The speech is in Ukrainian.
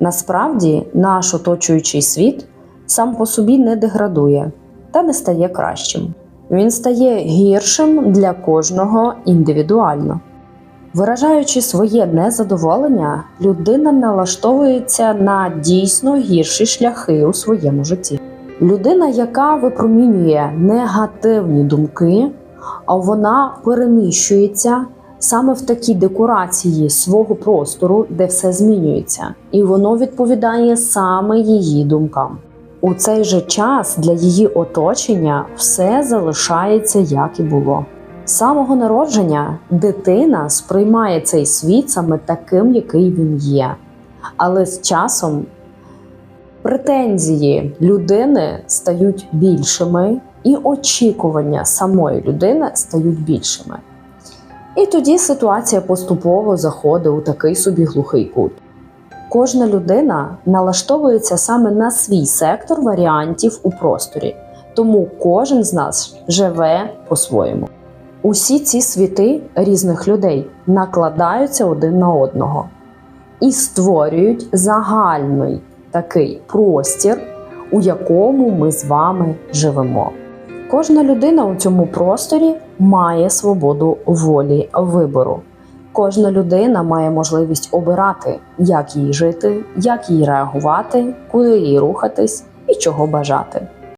Насправді, наш оточуючий світ сам по собі не деградує та не стає кращим. Він стає гіршим для кожного індивідуально. Виражаючи своє незадоволення, людина налаштовується на дійсно гірші шляхи у своєму житті. Людина, яка випромінює негативні думки, а вона переміщується саме в такі декорації свого простору, де все змінюється, і воно відповідає саме її думкам. У цей же час для її оточення все залишається як і було. З самого народження дитина сприймає цей світ саме таким, який він є. Але з часом претензії людини стають більшими, і очікування самої людини стають більшими. І тоді ситуація поступово заходить у такий собі глухий кут. Кожна людина налаштовується саме на свій сектор варіантів у просторі, тому кожен з нас живе по-своєму. Усі ці світи різних людей накладаються один на одного і створюють загальний такий простір, у якому ми з вами живемо. Кожна людина у цьому просторі має свободу волі вибору. Кожна людина має можливість обирати, як їй жити, як їй реагувати, куди їй рухатись і чого бажати.